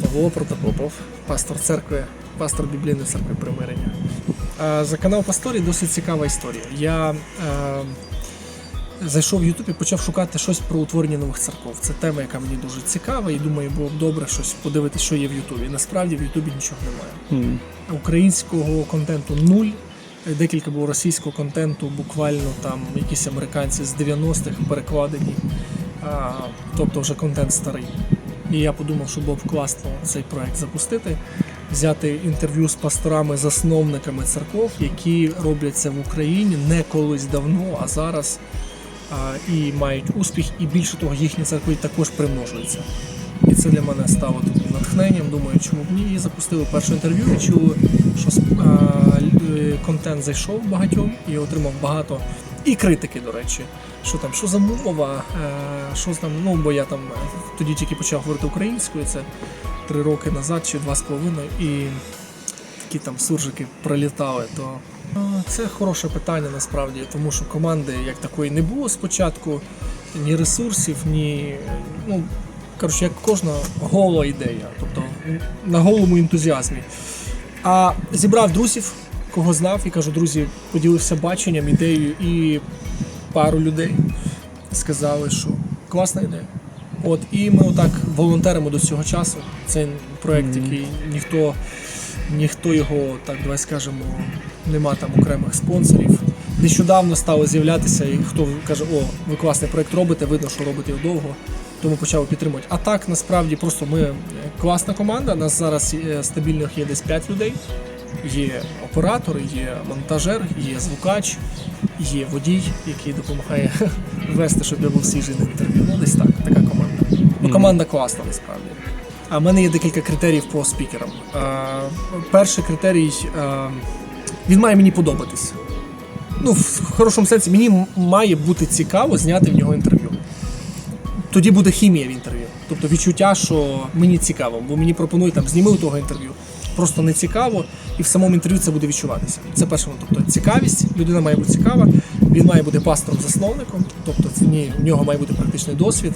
Павло Протопопов, пастор церкви, пастор біблійної церкви примирення. Е, За канал Пасторі досить цікава історія. Я е, зайшов в YouTube і почав шукати щось про утворення нових церков. Це тема, яка мені дуже цікава, і думаю, було б добре щось подивитися, що є в Ютубі. Насправді в Ютубі нічого немає. М. Українського контенту нуль. Декілька було російського контенту, буквально там якісь американці з 90-х перекладені. А, тобто вже контент старий. І я подумав, що було б класно цей проект запустити, взяти інтерв'ю з пасторами, засновниками церков, які роблять це в Україні не колись давно, а зараз і мають успіх, і більше того, їхні церкви також примножуються. І це для мене стало таким натхненням. Думаю, чому б ні. І запустили перше інтерв'ю. І чули, що е, контент зайшов багатьом і отримав багато. І критики, до речі, що там, що за мова, е, що там, ну бо я там е, тоді тільки почав говорити українською, це три роки назад чи два з половиною, і такі там суржики пролітали, то е, це хороше питання насправді, тому що команди як такої не було спочатку, ні ресурсів, ні. Ну, коротше, як кожна гола ідея, тобто на голому ентузіазмі. А зібрав друзів, кого знав, і кажу, друзі, поділився баченням, ідеєю і пару людей сказали, що класна ідея. От і ми отак волонтеримо до цього часу. Це проект, який ніхто, ніхто його, так давай скажемо, нема там окремих спонсорів. Нещодавно стало з'являтися, і хто каже, о, ви класний проект робите, видно, що робите його довго, тому почав підтримувати. А так насправді просто ми класна команда. Нас зараз е, стабільних є десь 5 людей. Є оператор, є монтажер, є звукач, є водій, який допомагає вести, щоб я був свіжий на інтерв'ю. Ну, десь так, така команда. Ну, команда класна насправді. А в мене є декілька критеріїв по спікерам. А, перший критерій а, він має мені подобатись. Ну, в хорошому сенсі, мені має бути цікаво зняти в нього інтерв'ю. Тоді буде хімія в інтерв'ю. Тобто відчуття, що мені цікаво, бо мені пропонують там зніми у того інтерв'ю. Просто не цікаво, і в самому інтерв'ю це буде відчуватися. Це перше, тобто цікавість, людина має бути цікава, він має бути пастором-засновником, тобто в нього має бути практичний досвід.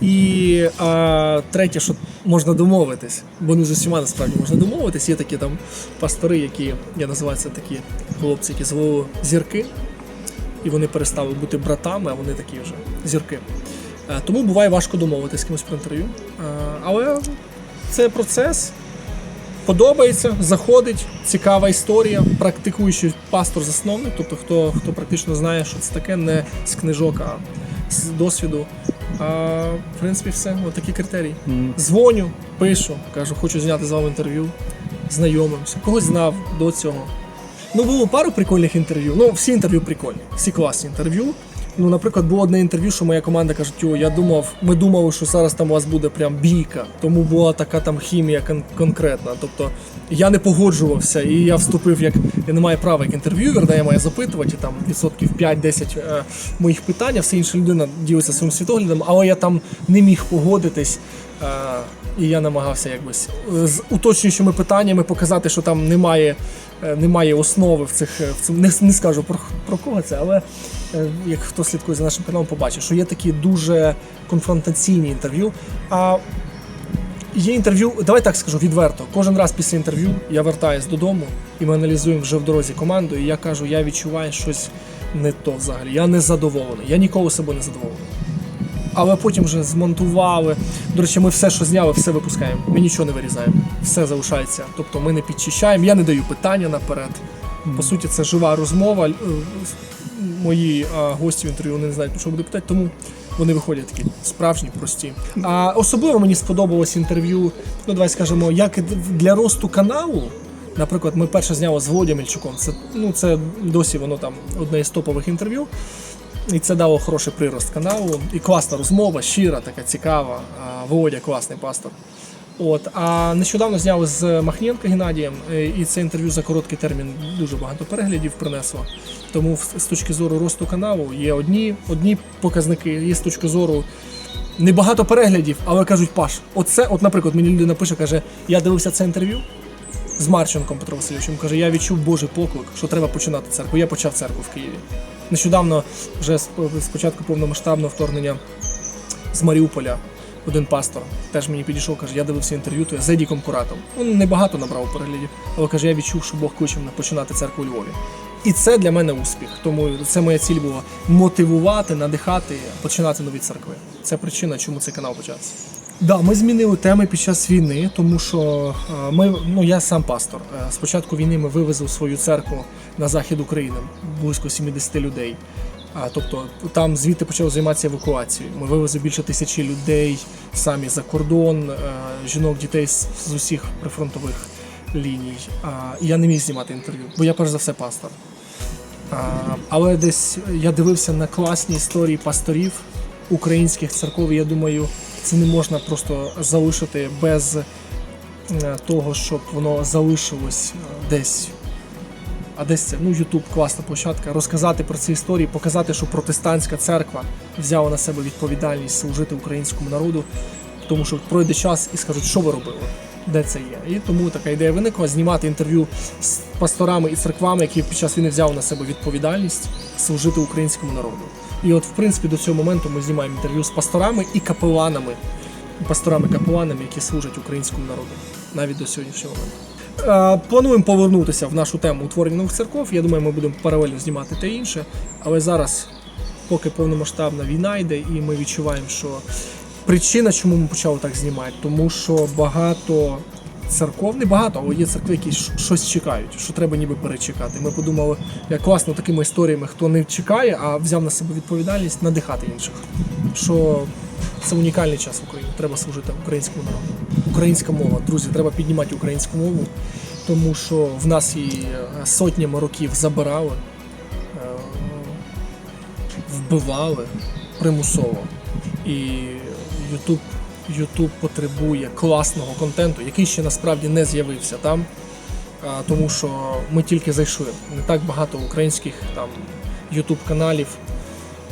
І а, третє, що можна домовитись, бо не з усіма насправді можна домовитись. Є такі там пастори, які я називаю такі хлопці, які зловили зірки, і вони перестали бути братами, а вони такі вже зірки. Е, Тому буває важко домовитись з кимось про інтерв'ю. Е, Але це процес. Подобається, заходить, цікава історія, практикуючий пастор-засновник, тобто хто, хто практично знає, що це таке, не з книжок, а з досвіду. А, в принципі, все, от такі критерії. Дзвоню, пишу, кажу, хочу зняти з вами інтерв'ю, знайомимося, когось знав до цього. Ну, було пару прикольних інтерв'ю. Ну, всі інтерв'ю прикольні, всі класні інтерв'ю. Ну, наприклад, було одне інтерв'ю, що моя команда каже, тьо, я думав, ми думали, що зараз там у вас буде прям бійка. Тому була така там хімія кон- конкретна. Тобто я не погоджувався, і я вступив як я не маю права як інтерв'ювер, де я маю запитувати там відсотків 5-10 е, моїх питань, а все інша людина ділиться своїм світоглядом, але я там не міг погодитись. Е, і я намагався якось е, з уточнюючими питаннями показати, що там немає, е, немає основи в цих е, в цьому. Не, не скажу про, про кого це, але як хто слідкує за нашим каналом, побачить, що є такі дуже конфронтаційні інтерв'ю. А є інтерв'ю, давай так скажу відверто. Кожен раз після інтерв'ю я вертаюсь додому і ми аналізуємо вже в дорозі команду. І я кажу, я відчуваю щось не то взагалі. Я не задоволений. Я ніколи собою не задоволений. Але потім вже змонтували. До речі, ми все, що зняли, все випускаємо. Ми нічого не вирізаємо. Все залишається. Тобто ми не підчищаємо. Я не даю питання наперед. По суті, це жива розмова. Е, Мої а, гості в інтерв'ю не знають, про що буде питати, тому вони виходять такі справжні, прості. А особливо мені сподобалось інтерв'ю, ну давай скажемо, як для росту каналу. Наприклад, ми перше зняли з Володя Мельчуком. Це, ну, це досі воно там одне із топових інтерв'ю. І це дало хороший прирост каналу. І класна розмова, щира, така цікава. Володя класний пастор. От, а нещодавно зняли з Махненко Геннадієм, і це інтерв'ю за короткий термін дуже багато переглядів принесло. Тому з точки зору росту каналу є одні, одні показники, є з точки зору небагато переглядів, але кажуть, Паш, оце, от, наприклад, мені людина пише, каже, я дивився це інтерв'ю з Марченком Петром Васильовичем. Каже, я відчув Божий поклик, що треба починати церкву. Я почав церкву в Києві. Нещодавно, вже з повномасштабного вторгнення з Маріуполя. один пастор теж мені підійшов, каже, я дивився інтерв'ю твоє з Едіком Куратом. Він небагато набрав переглядів, але каже, я відчув, що Бог кличе мене починати церкву у Львові. І це для мене успіх. Тому це моя ціль була мотивувати, надихати, починати нові церкви. Це причина, чому цей канал почався. Да, ми змінили теми під час війни, тому що е, ми, ну я сам пастор. Е, З початку війни ми вивезли свою церкву на захід України, близько 70 людей. Тобто там звідти почав займатися евакуацією. Ми вивезли більше тисячі людей самі за кордон, е, жінок, дітей з, усіх прифронтових ліній. Я не міг знімати інтерв'ю, бо я перш за все пастор. Але десь я дивився на класні історії пасторів українських церков. і Я думаю, це не можна просто залишити без е, того, щоб воно залишилось е, десь. А десь це ну Ютуб класна площадка. Розказати про ці історії, показати, що протестантська церква взяла на себе відповідальність служити українському народу, тому що пройде час і скажуть, що ви робили, де це є. І тому така ідея виникла знімати інтерв'ю з пасторами і церквами, які під час війни взяли на себе відповідальність служити українському народу. І от, в принципі, до цього моменту ми знімаємо інтерв'ю з пасторами і капеланами, пасторами-капеланами, які служать українському народу навіть до сьогоднішнього моменту. Е, Плануємо повернутися в нашу тему утворення нових церков. Я думаю, ми будемо паралельно знімати те інше. Але зараз, поки повномасштабна війна йде, і ми відчуваємо, що причина, чому ми почали так знімати, тому що багато церков, не багато, але є церкви, які щось чекають, що треба ніби перечекати. Ми подумали, як класно такими історіями, хто не чекає, а взяв на себе відповідальність надихати інших. Що це унікальний час в Україні. Треба служити українському народу. Українська мова, друзі, треба піднімати українську мову, тому що в нас її е, сотнями років забирали, е, вбивали примусово. І YouTube, YouTube потребує класного контенту, який ще насправді не з'явився там. Тому що ми тільки зайшли. Не так багато українських там YouTube каналів,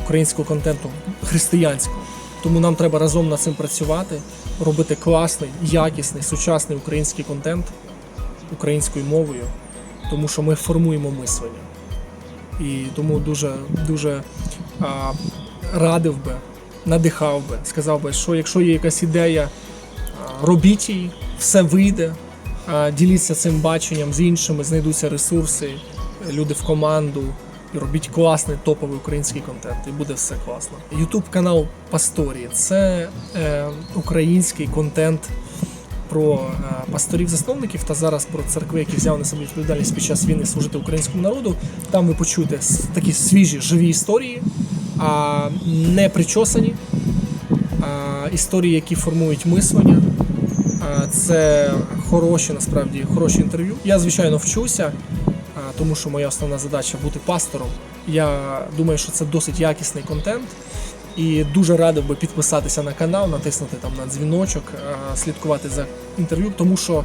українського контенту християнського. Тому нам треба разом над цим працювати, робити класний, якісний, сучасний український контент українською мовою, тому що ми формуємо мислення. І тому дуже, дуже а, радив би, надихав би, сказав би, що якщо є якась ідея, робіть її, все вийде, діліться цим баченням з іншими, знайдуться ресурси, люди в команду. І робіть класний топовий український контент, і буде все класно. Ютуб канал Пасторі це е, український контент про е, пасторів-засновників та зараз про церкви, які взяли на себе відповідальність під час війни служити українському народу. Там ви почуєте такі свіжі живі історії, а не причосані, а історії, які формують мислення. А, Це хороші, насправді, хороші інтерв'ю. Я, звичайно, вчуся, а, тому що моя основна задача бути пастором. Я думаю, що це досить якісний контент. І дуже радив би підписатися на канал, натиснути там на дзвіночок, слідкувати за інтерв'ю, тому що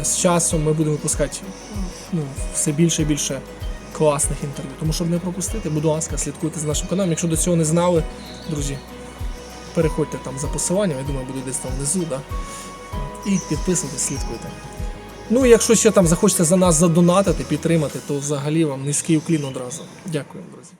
е, з часом ми будемо випускати ну, все більше і більше класних інтерв'ю. Тому щоб не пропустити, будь ласка, слідкуйте за нашим каналом. Якщо до цього не знали, друзі, переходьте там за посиланням, я думаю, буде десь там внизу, да? і підписуйтесь, слідкуйте. Ну, і якщо ще там захочете за нас задонатити, підтримати, то взагалі вам низький уклін одразу. Дякую, друзі.